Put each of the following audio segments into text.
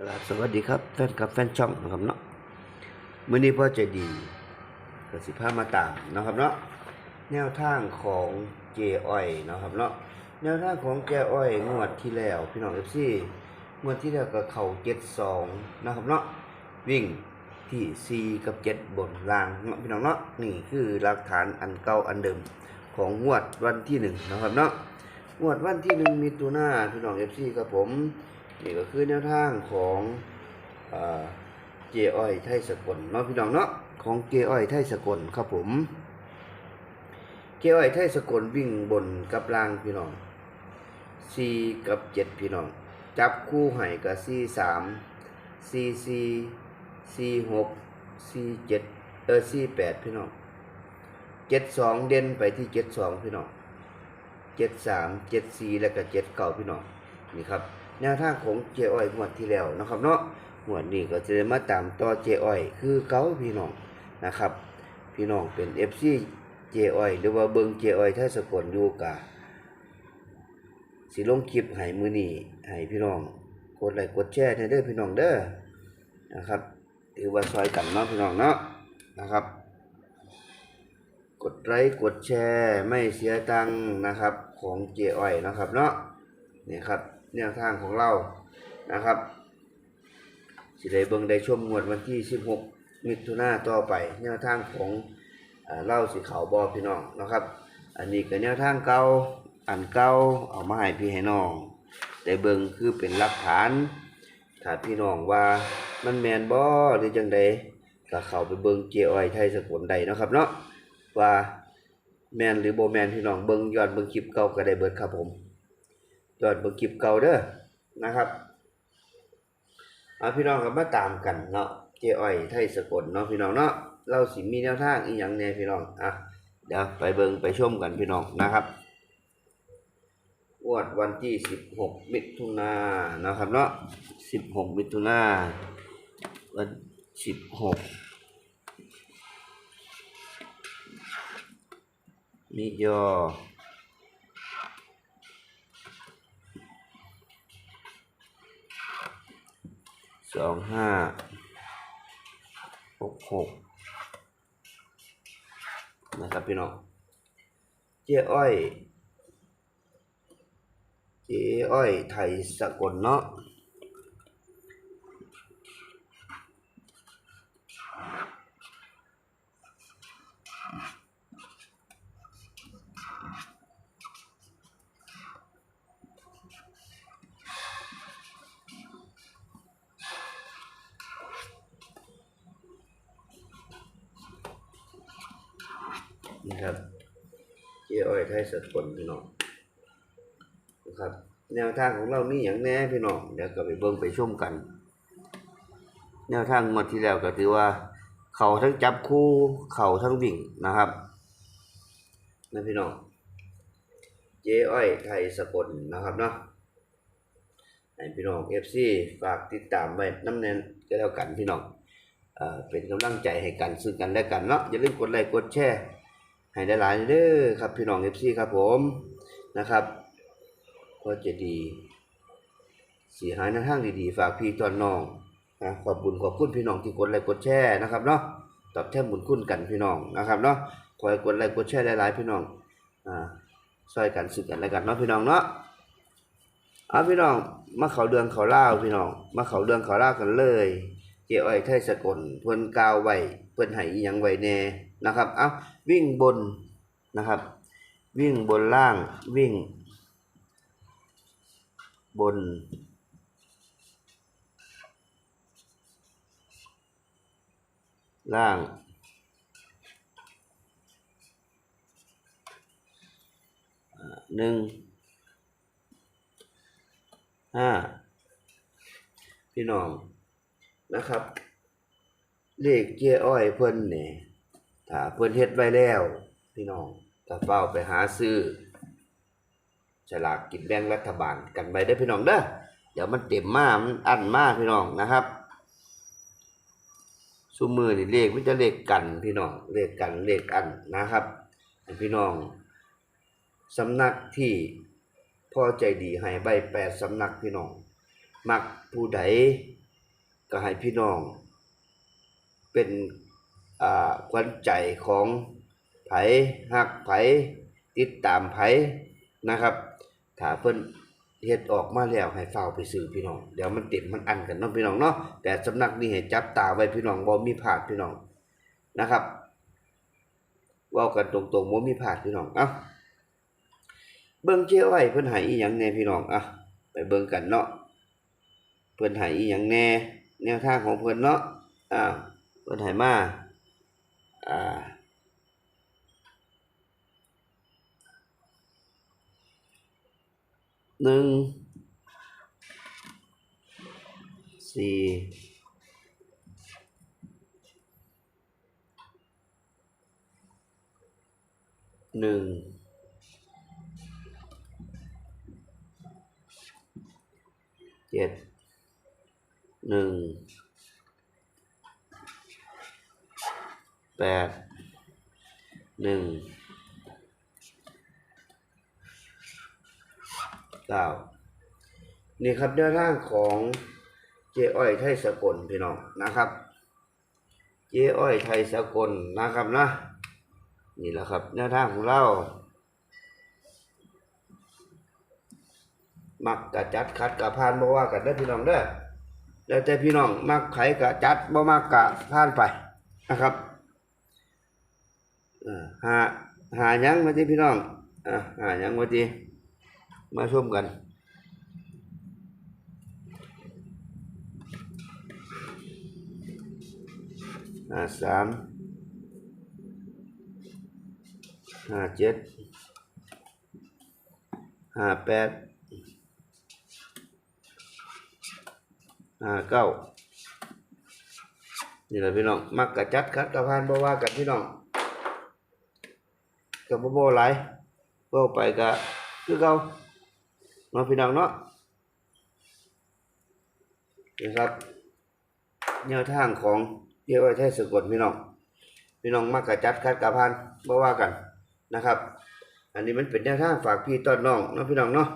ครับสวัสดีครับแฟนคลับแฟนช่องนะครับเนาะมื้อนี้พ่อใจดีก็สิพามาตามนะครับเนาะแนวทางของเจอ้อยนะครับเนาะแนวทางของเจอ้อยงวดที่แล้ว พี่น้อง FC งวดที่แล้วก็เข้า72นะครับเนาะวิ่งที่ 4 กับ 7 บนล่างเนาะพี่น้องเนาะนี่คือหลักฐานอันเก่าอันเดิมของงวดวันที่ 1 นะครับเนาะงวดวันที่ 1 มีตัวหน้าพี่น้อง FC ครับผม นี่ก็คือแนวทางของเอ่อเจอ้อยไทยสกลเนาะพี่น้องเนาะของเจอ้อยไทยสกลครับผมเจอ้อยไทยสกลวิ่งบนกับล่างพี่น้องสี่กับเจ็ดพี่น้อง จับคู่ให้กับสี่สามสี่สี่สี่หกสี่เจ็ดเออสี่แปดพี่น้องเจ็ดสองเด่นไปที่เจ็ดสองพี่น้องเจ็ดสามเจ็ดสี่แล้วก็เจ็ดเก้าพี่น้องนี่ครับ แนวทางของเจอ้อยงวดที่แล้วนะครับเนาะงวดนี้ก็จะได้มาตามต่อเจอ้อย คือเก้าพี่น้องนะครับ พี่น้องเป็น FC เจอ้อยหรือว่าเบิงเจอ้อยถ้าสกลอยู่กะสิลงคลิปให้มือนี้ให้พี่น้องกดไลค์กดแชร์ให้เด้อพี่น้องเด้อนะครับถือว่าซอยกันเนาะพี่น้องเนาะนะครับ กดไลค์กดแชร์ไม่เสียตังค์นะครับของเจอ้อยนะครับเนาะนี่ครับ แนวทางของเรานะครับสิได้เบิ่งได้ชมงวดวันที่ 16 มิถุนายนต่อไป แนวทางของเอ่อเล่าสิเขาบอพี่น้องนะครับ อันนี้ก็แนวทางเก่าอันเก่าเอามาให้พี่ให้น้องได้เบิ่งคือเป็นหลักฐานถ้าพี่น้องว่ามันแมนบ่หรือจังใดก็เข้าไปเบิ่งเจอ้อยไทยสกุลใดนะครับเนาะว่าแมนหรือโบแมนพี่น้องเบิ่งย้อนเบิ่งคลิปเก่าก็ได้เบิดครับผม ยอนเบิ่งคลิปเก่าเด้อนะครับเอาพี่น้องก็มาตามกันเนาะเจอ้อยไทยสกลเนาะพี่น้องเนาะเราสิมีแนวทางอีหยังแน่พี่น้องอะเดี๋ยวไปเบิงไปชมกันพี่น้องนะครับวดวันที่16มิถุนายนนะครับเนาะ16มิถุนายนวัน16มิยอ องห้าหกหกนะครับพี่น้องเจ๊อ้อยเจ๊อ้อยไทยสกลเนาะ นี่ ครับ เจ๊อ้อยไทยสกลพี่น้องนะครับ แนวทางของเรามีอย่างแน่พี่น้องเดี๋ยวก็ไปเบิ่งไปชมกัน แนวทางงวดที่แล้วก็ถือว่า เขาทั้งจับคู่เขาทั้งวิ่งนะครับนะพี่น้องเจ๊อ้อยไทยสกลนะครับเนาะให้พี่น้อง FC ฝากติดตามไว้น้ำแน่นก็แล้วกันพี่น้องเอเป็นกำลังใจให้กันซึ่งกันและกันเนาะอย่าลืมกดไลค์กดแชร์ ให้ได้หลายเด้อครับพี่น้องเอฟซีครับผมนะครับก็จะดีสีหายในทางดีๆ ฝากพี่ตอนน้องนะขอบบุญขอบคุณพี่น้องที่กดไลค์กดแชร์นะครับเนาะตอบแทนบุญคุณกันพี่น้องนะครับเนาะขอให้กดไลค์กดแชร์หลายๆพี่น้องอ่าช่วยกันสึกกันและกันเนาะพี่น้องเนาะเอาพี่น้องมาเขาเดือนเขาเล่าวพี่น้องมาเขาเดือนเขาเล่าวกันเลยเจ้อ้อยไทยสกลเพิ่นกาวไว้ พิ่นให้อิหยังไว้แน่นะครับเอ้าวิ่งบนนะครับ วิ่งบนล่างวิ่ง บน ล่าง หนึ่ง ห้า พี่น้องนะครับ เลขเจ้อ้อยเพิ่นเนี่ยถ้าเพิ่นเฮ็ดไว้แล้ว พี่น้องก็เฝ้าไปหาซื้อฉลากกินแบ่งรัฐบาลกันไปได้พี่น้องเด้อเดี๋ยวมันเต็มมากมันอั้นมากพี่น้องนะครับซุมือนี่เลขมันจะเลขกันพี่น้องเลขกันเลขอันนะครับพี่น้องสำนักที่พ่อใจดีให้ใบแปดสำนักพี่น้อง มักผู้ใดก็ให้พี่น้อง เป็นขวัญใจของไผฮักไผติดตามไผนะครับ ถ้าเพิ่นเฮ็ดออกมาแล้วให้เฝ้าไปซื้อพี่น้อง เดี๋ยวมันติดมันอันกันเนาะพี่น้องเนาะแต่สำนักนี้ให้จับตาไว้พี่น้องบ่มีพลาดพี่น้องนะครับว้ากันตรงๆบ่มีพลาดพี่น้องเอ้าเบิ่งเจ้ไว้เพิ่นให้อีหยังแน่พี่น้องอะไปเบิ่งกันเนาะเพิ่นให้อีหยังแน่แนวทางของเพิ่นเนาะอ่า เพิ่นให้มาอ่าหนึ่งสี่หนึ่งเจ็ดหนึ่ง แปดหนึ่งเก้านี่ครับแนวทางของเจ๊อ้อยไทยสกลพี่น้องนะครับ เจ๊อ้อยไทยสกลนะครับนะนี่แหละครับแนวทางของเรามักกะจัดคัดกะพานบ่ว่ากันเด้พี่น้องเด้อแล้วแต่พี่น้องมักไขกะจัดบ่มักกะพานไปนะครับ หาหายังมาที่พี่น้องอหายังมาที่มาชมกันห้าสามห้าเจ็ดห้าแปดห้าเก้านี่แหละพี่น้องมักกะจัดคัดกะพานบ่ว่ากันพี่น้อง กับบ่บ่หลายบ่ไปกะคือเก่าเนาะพี่น้องเนาะนี่ครับแนวทางของเยาวไทยสกลพี่น้องพี่น้องมักกะจัดคัดกะพันบ่ว่ากันนะครับ อันนี้มันเป็นแนวทางฝากพี่ต้อนน้องเนาะพี่น้องเนาะ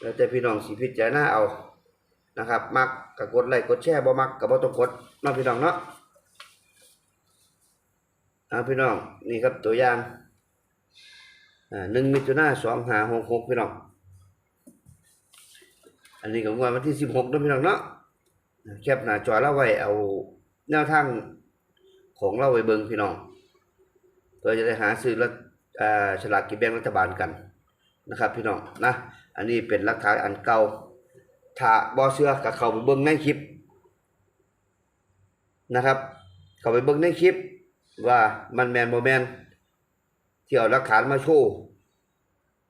แล้วแต่พี่น้องสิพิจารณาเอานะครับ มักกะกดไลค์กดแชร์บ่มักกะบ่ต้องกดเนาะพี่น้องเนาะ เอาพี่น้องนี่ครับตัวอย่างหนึ่งมิถุนาสองหาหกหกพี่น้อง อันนี้ก็งวดวันที่สิบหกด้วยพี่น้องเนาะแคปหน้าจอเราไว้เอาแนวทางของเราไว้เบิ่งพี่น้องเพื่อจะได้หาซื้อรัฐอ่าฉลากกินแบ่งรัฐบาลกันนะครับ พี่น้องนะ อันนี้เป็นหลักฐานอันเก่าถ้าบ่เชื่อก็เข้าไปเบิ่งในคลิปนะครับ เข้าไปเบิ่งในคลิป ว่ามันแมนบ่แมนที่เอาหลักฐานมาโชว์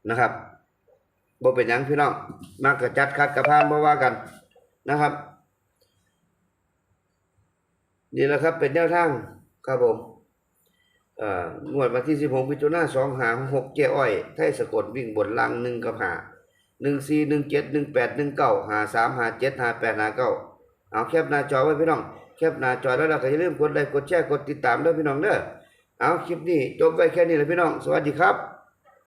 นะครับบ่เป็นยังพี่น้องมากกระจัดคัดกระพานบ่ว่ากันนะครับ นี่แหละครับเป็นแนวทางครับผมเอ่องวดวันที่16มิถุนายน2หา6เจ้อ้อย ไทยสะกดวิ่งบนลัง1กับ5 1 4 1 7 1 8 1 9 5 3 5 7 5 8 5 9เก้าหาสามหาเจ็ดหาแปดหาเก้าเอาแคปหน้าจอไว้พี่น้อง แคปหน้าจอแล้วเราก็อย่าลืมกดไลค์กดแชร์กดติดตามด้วยพี่น้องเด้อเอาคลิปนี้จบไปแค่นี้แหละพี่น้อง สวัสดีครับ